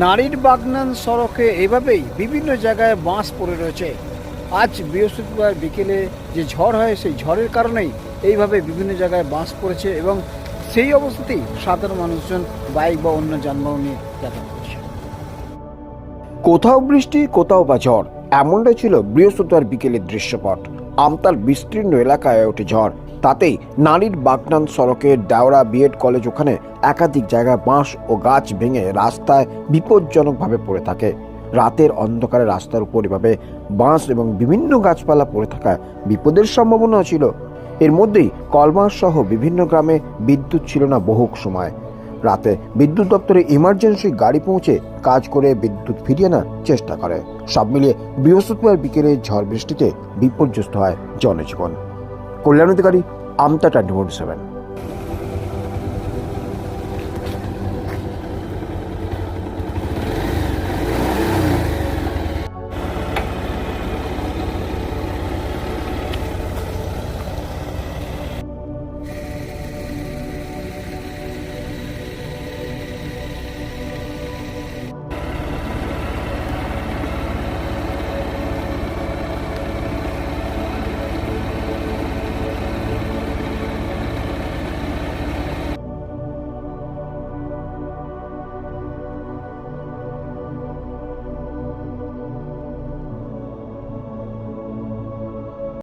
নারীর বাগনান সড়কে এভাবেই বিভিন্ন জায়গায় বাঁশ পড়ে রয়েছে। আজ বৃহস্পতিবার বিকেলে যে ঝড় হয়, সেই ঝড়ের কারণেই এইভাবে বিভিন্ন জায়গায় বাঁশ পড়েছে এবং সেই অবস্থাতেই সাধারণ মানুষজন বাইক বা অন্য যানবাহন নিয়ে যাতায়াত করছে। কোথাও বৃষ্টি, কোথাও বা ঝড়, এমনটাই ছিল বৃহস্পতিবার বিকেলের দৃশ্যপট। আমতার বিস্তীর্ণ এলাকায় ওঠে ঝড়। তাতেই নারীর বাগনান সড়কের ডাওরা বিএড কলেজ ওখানে একাধিক জায়গায় বাঁশ ও গাছ ভেঙে রাস্তায় বিপজ্জনকভাবে পড়ে থাকে। রাতের অন্ধকারে রাস্তার উপর এভাবে বাঁশ এবং বিভিন্ন গাছপালা পড়ে থাকায় বিপদের সম্ভাবনা ছিল। এর মধ্যেই কলমাস সহ বিভিন্ন গ্রামে বিদ্যুৎ ছিল না বহু সময়। রাতে বিদ্যুৎ দপ্তরে ইমার্জেন্সি গাড়ি পৌঁছে কাজ করে বিদ্যুৎ ফিরিয়ে আনার চেষ্টা করে। সব মিলিয়ে বৃহস্পতিবার বিকেলে ঝড় বৃষ্টিতে বিপর্যস্ত হয় জনজীবন। Kalyan Adhikari Amta twenty seven.